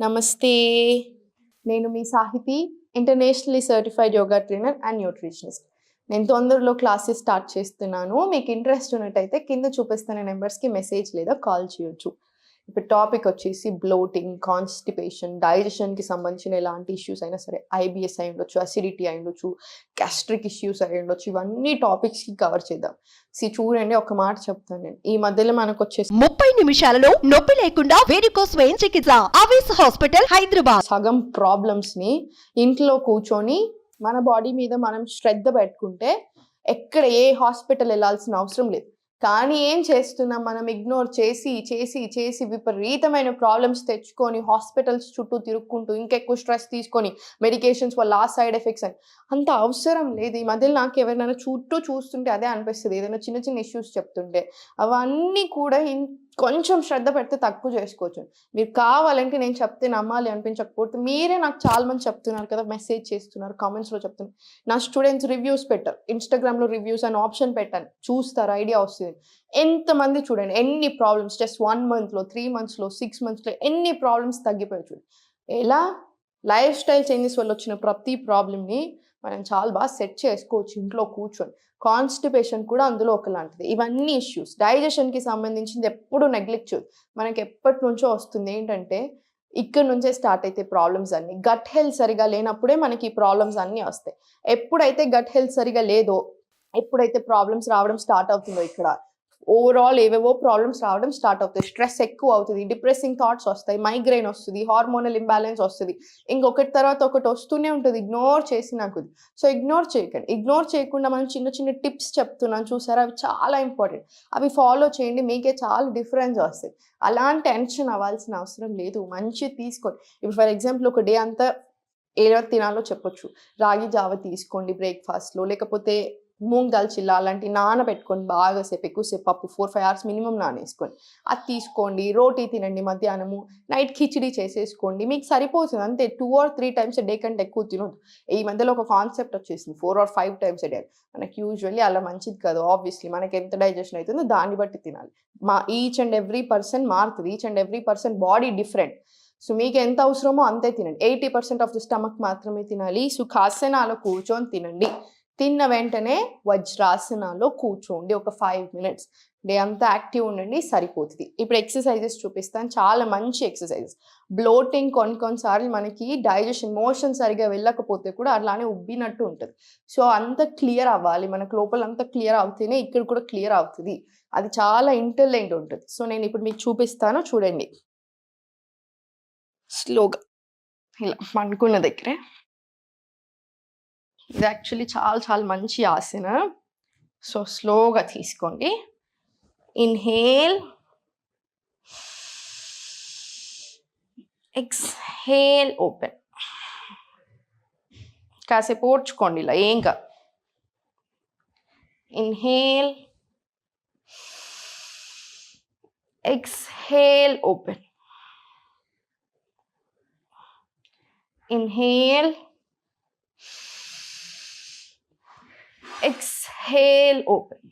నమస్తే. నేను మీ Sahithi internationally certified yoga trainer and nutritionist. నేను తొందరలో క్లాసెస్ స్టార్ట్ చేస్తున్నాను. మీకు ఇంట్రెస్ట్ ఉన్నట్టయితే కింద చూపిస్తున్న నెంబర్స్కి మెసేజ్ లేదా కాల్ చేయొచ్చు. ఇప్పుడు టాపిక్ వచ్చేసి బ్లోటింగ్ కాన్స్టిపేషన్ డైజెషన్కి సంబంధించిన ఎలాంటి ఇష్యూస్ అయినా సరే ఐబిఎస్ అయి ఉండొచ్చు అసిడిటీ అయి ఉండొచ్చు గ్యాస్ట్రిక్ ఇష్యూస్ అయి ఉండొచ్చు ఇవన్నీ టాపిక్స్కి కవర్ చేద్దాం. సి చూడండి ఒక మాట చెప్తాను నేను. ఈ మధ్యలో మనకు వచ్చేసి ముప్పై నిమిషాలలో నొప్పి లేకుండా వేడికోస్ వెయిన్ చికిత్స ఆవేశ హాస్పిటల్ హైదరాబాద్. సగం ప్రాబ్లమ్స్ని ఇంట్లో కూర్చొని మన బాడీ మీద మనం శ్రద్ధ పెట్టుకుంటే ఎక్కడ ఏ హాస్పిటల్ వెళ్ళాల్సిన అవసరం లేదు. కానీ ఏం చేస్తున్నాం మనం? ఇగ్నోర్ చేసి చేసి చేసి విపరీతమైన ప్రాబ్లమ్స్ తెచ్చుకొని హాస్పిటల్స్ చుట్టూ తిరుక్కుంటూ ఇంకెక్కువ స్ట్రెస్ తీసుకొని మెడికేషన్స్ వల్ల ఆ సైడ్ ఎఫెక్ట్స్ అని. అంత అవసరం లేదు. ఈ మధ్యలో నాకు ఎవరినైనా చుట్టూ చూస్తుంటే అదే అనిపిస్తుంది. ఏదైనా చిన్న చిన్న ఇష్యూస్ చెప్తుంటే. అవన్నీ కూడా కొంచెం శ్రద్ధ పెడితే తక్కువ చేసుకోవచ్చు. మీరు కావాలంటే నేను చెప్తే నమ్మాలి అనిపించకపోతే మీరే నాకు చాలా మంది చెప్తున్నారు కదా మెసేజ్ చేస్తున్నారు కామెంట్స్లో చెప్తున్నారు. నా స్టూడెంట్స్ రివ్యూస్ పెట్టారు. ఇన్స్టాగ్రామ్లో రివ్యూస్ అని ఆప్షన్ పెట్టాను. చూస్తారు ఐడియా వస్తుంది. ఎంతమంది చూడండి ఎన్ని ప్రాబ్లమ్స్ జస్ట్ వన్ మంత్లో త్రీ మంత్స్లో సిక్స్ మంత్స్లో ఎన్ని ప్రాబ్లమ్స్ తగ్గిపోయాయి చూడండి. ఎలా? లైఫ్ స్టైల్ చేంజెస్ వల్ల వచ్చిన ప్రతి ప్రాబ్లమ్ని మనం చాలా బాగా సెట్ చేసుకోవచ్చు ఇంట్లో కూర్చొని. కాన్స్టిపేషన్ కూడా అందులో ఒకలాంటిది. ఇవన్నీ ఇష్యూస్ డైజెషన్కి సంబంధించింది ఎప్పుడు నెగ్లెక్ట్ చేయదు మనకి ఎప్పటి నుంచో వస్తుంది ఏంటంటే ఇక్కడ నుంచే స్టార్ట్ అయితే ప్రాబ్లమ్స్ అన్ని. గట్ హెల్త్ సరిగా లేనప్పుడే మనకి ఈ ప్రాబ్లమ్స్ అన్నీ వస్తాయి. ఎప్పుడైతే గట్ హెల్త్ సరిగా లేదో ఎప్పుడైతే ప్రాబ్లమ్స్ రావడం స్టార్ట్ అవుతుందో ఇక్కడ ఓవరాల్ ఏవేవో ప్రాబ్లమ్స్ రావడం స్టార్ట్ అవుతాయి. స్ట్రెస్ ఎక్కువ అవుతుంది డిప్రెసింగ్ థాట్స్ వస్తాయి మైగ్రైన్ వస్తుంది హార్మోనల్ ఇంబ్యాలెన్స్ వస్తుంది. ఇంకొకటి తర్వాత ఒకటి వస్తూనే ఉంటుంది ఇగ్నోర్ చేసి నాకు సో ఇగ్నోర్ చేయకండి. ఇగ్నోర్ చేయకుండా మనం చిన్న చిన్న టిప్స్ చెప్తున్నాను చూసారా? అవి చాలా ఇంపార్టెంట్ అవి ఫాలో చేయండి మీకే చాలా డిఫరెన్స్ వస్తాయి. అలాంటి టెన్షన్ అవ్వాల్సిన అవసరం లేదు. మంచి తీసుకోండి. ఇప్పుడు ఫర్ ఎగ్జాంపుల్ ఒక డే అంతా ఏదో తినాలో చెప్పొచ్చు. రాగి జావ తీసుకోండి బ్రేక్ఫాస్ట్లో లేకపోతే మూంగ్ దాల్ చిల్లా అలాంటి నానబెట్టుకొని బాగా సేపు ఎక్కువసేపు పప్పు ఫోర్ ఫైవ్ అవర్స్ మినిమం నానేసుకోండి అది తీసుకోండి రోటీ తినండి మధ్యాహ్నము నైట్ కిచిడి చేసేసుకోండి మీకు సరిపోతుంది అంతే. Two or three times day కంటే ఎక్కువ తినొద్దు. ఈ మధ్యలో ఒక కాన్సెప్ట్ వచ్చేసింది four or five times day మనకి యూజువల్లీ అలా మంచిది కాదు. ఆబ్వియస్లీ మనకి ఎంత డైజెషన్ అవుతుందో దాన్ని బట్టి తినాలి. మా ఈచ్ అండ్ ఎవ్రీ పర్సన్ మారుతుంది. Each and every person body different so మీకు ఎంత అవసరమో అంతే తినండి. Eighty percent of the stomach మాత్రమే తినాలి. సుఖాసనాలో కూర్చొని తినండి. తిన్న వెంటనే వజ్రాసనాలో కూర్చోండి ఒక ఫైవ్ మినిట్స్ డే అంతా యాక్టివ్ ఉండండి సరిపోతుంది. ఇప్పుడు ఎక్సర్సైజెస్ చూపిస్తాను. చాలా మంచి ఎక్సర్సైజెస్ బ్లోటింగ్ కొన్ని కొన్నిసార్లు మనకి డైజెషన్ మోషన్ సరిగా వెళ్ళకపోతే కూడా అలానే ఉబ్బినట్టు ఉంటుంది. సో అంత క్లియర్ అవ్వాలి. మనకు లోపల అంత క్లియర్ అవుతేనే ఇక్కడ కూడా క్లియర్ అవుతుంది. అది చాలా ఇంటెలిజెంట్ ఉంటుంది. సో నేను ఇప్పుడు మీకు చూపిస్తాను. చూడండి. స్లోగా ఇలా అనుకున్న దగ్గరే. ఇది యాక్చువల్లీ చాలా చాలా మంచి ఆసన. సో స్లోగా తీసుకోండి. ఇన్హేల్ ఎక్స్హేల్ ఓపెన్ కాసేపు ఓడ్చుకోండి ఇలా ఏం కాదు inhale exhale open inhale exhale open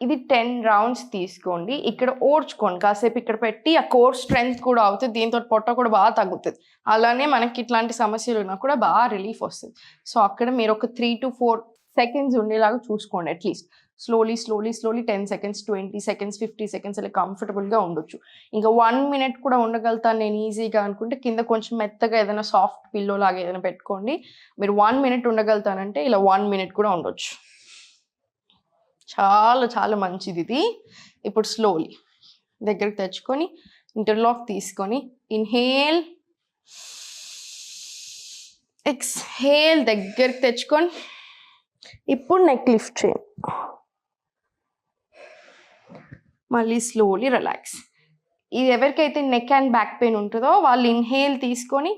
ఇది టెన్ రౌండ్స్ తీసుకోండి. ఇక్కడ ఓడ్చుకోండి కాసేపు ఇక్కడ పెట్టి ఆ కోర్ స్ట్రెంగ్త్ కూడా అవుతుంది. దీంతో పొట్ట కూడా బాగా తగ్గుతుంది. అలానే మనకి ఇట్లాంటి సమస్యలు ఉన్నా కూడా బాగా రిలీఫ్ వస్తుంది. సో అక్కడ మీరు ఒక త్రీ టు ఫోర్ సెకండ్స్ ఉండేలాగా చూసుకోండి at least slowly slowly slowly ten seconds twenty seconds fifty seconds అలా కంఫర్టబుల్గా ఉండొచ్చు. ఇంకా వన్ మినిట్ కూడా ఉండగలుగుతాను నేను ఈజీగా అనుకుంటే కింద కొంచెం మెత్తగా ఏదైనా సాఫ్ట్ పిల్లో లాగా ఏదైనా పెట్టుకోండి. మీరు వన్ మినిట్ ఉండగలుగుతానంటే ఇలా వన్ మినిట్ కూడా ఉండొచ్చు. చాలా చాలా మంచిది ఇది. ఇప్పుడు స్లోలీ దగ్గరికి తెచ్చుకొని ఇంటర్లాక్ తీసుకొని ఇన్హేల్ ఎక్స్హేల్ దగ్గరికి తెచ్చుకొని ఇప్పుడు నెక్ లిఫ్ట్ చేయండి మళ్ళీ స్లోలీ రిలాక్స్ ఇది ఎవరికైతే నెక్ అండ్ బ్యాక్ పెయిన్ ఉంటుందో వాళ్ళు ఇన్హేల్ తీసుకొని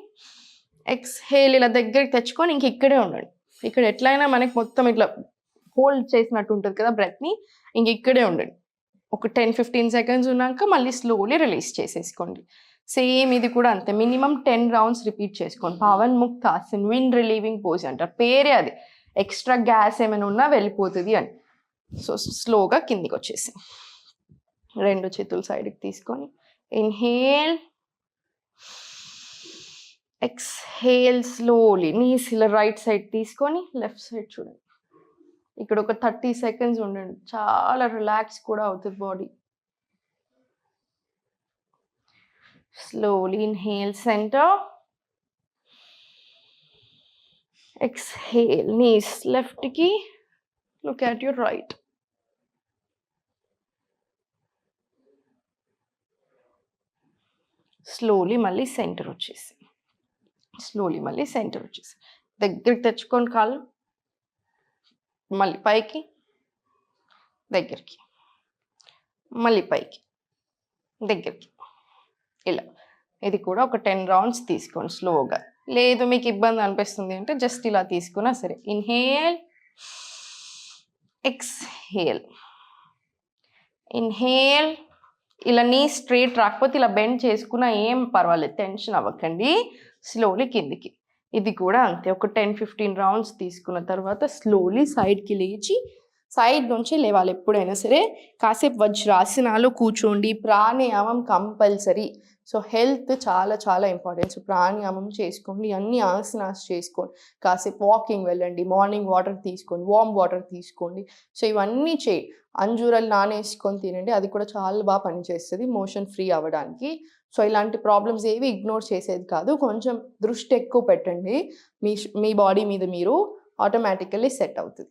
ఎక్స్హేల్ ఇలా దగ్గరికి తెచ్చుకొని ఇంక ఇక్కడే ఉండండి. ఇక్కడ ఎట్లయినా మనకి మొత్తం ఇట్లా హోల్డ్ చేసినట్టు ఉంటుంది కదా బ్రెత్ని ఇంక ఇక్కడే ఉండండి. ఒక టెన్ ఫిఫ్టీన్ సెకండ్స్ ఉన్నాక మళ్ళీ స్లోలీ రిలీజ్ చేసేసుకోండి. సేమ్ ఇది కూడా అంతే. మినిమం టెన్ రౌండ్స్ రిపీట్ చేసుకోండి. పవన్ ముక్త ఆసన్ విన్ రిలీవింగ్ పోజ్ అంటారు. పేరే అది. ఎక్స్ట్రా గ్యాస్ ఏమైనా ఉన్నా వెళ్ళిపోతుంది అని. సో స్లోగా కిందికి వచ్చేసి రెండు చేతులు సైడ్కి తీసుకొని ఇన్హేల్ ఎక్స్హేల్ స్లోలీ నీస్ ఇలా రైట్ సైడ్ తీసుకొని లెఫ్ట్ సైడ్ చూడండి. ఇక్కడ ఒక థర్టీ సెకండ్స్ ఉండండి. చాలా రిలాక్స్ కూడా అవుతుంది body. Slowly inhale center. Exhale knees లెఫ్ట్కి. Look at your right slowly మళ్ళీ సెంటర్ వచ్చేసి. స్లోలీ మళ్ళీ సెంటర్ వచ్చేసి. దగ్గరికి తెచ్చుకోండి కాళ్ళు. మళ్ళీ పైకి. దగ్గరికి. మళ్ళీ పైకి. దగ్గరికి. ఇలా. ఇది కూడా ఒక టెన్ రౌండ్స్ తీసుకోండి స్లోగా లేదు మీకు ఇబ్బంది అనిపిస్తుంది అంటే జస్ట్ ఇలా తీసుకున్నా సరే. ఇన్హేల్ ఎక్స్హేల్ ఇన్హేల్ ఇలా నీ స్ట్రేట్ రాకపోతే ఇలా బెండ్ చేసుకున్నా ఏం పర్వాలేదు టెన్షన్ అవ్వకండి. స్లోలీ కిందికి. ఇది కూడా అంతే. ఒక టెన్ ఫిఫ్టీన్ రౌండ్స్ తీసుకున్న తర్వాత స్లోలీ సైడ్కి లేచి సైడ్ నుంచి లేవాలి ఎప్పుడైనా సరే. కాసేపు వజ్రాసనాలు కూర్చోండి. ప్రాణాయామం కంపల్సరీ. సో హెల్త్ చాలా చాలా ఇంపార్టెంట్. సో ప్రాణాయామం చేసుకోండి. అన్ని ఆసనాస్ చేసుకోండి. కాసేపు వాకింగ్ వెళ్ళండి. మార్నింగ్ వాటర్ తీసుకోండి. వామ్ వాటర్ తీసుకోండి. సో ఇవన్నీ చేయి అంజూరాలు నానేసుకొని తినండి. అది కూడా చాలా బాగా పనిచేస్తుంది. మోషన్ ఫ్రీ అవ్వడానికి. సో ఇలాంటి ప్రాబ్లమ్స్ ఏవి ఇగ్నోర్ చేసేది కాదు. కొంచెం దృష్టి ఎక్కువ పెట్టండి. మీ మీ బాడీ మీద మీరు ఆటోమేటికల్లీ సెట్ అవుతుంది.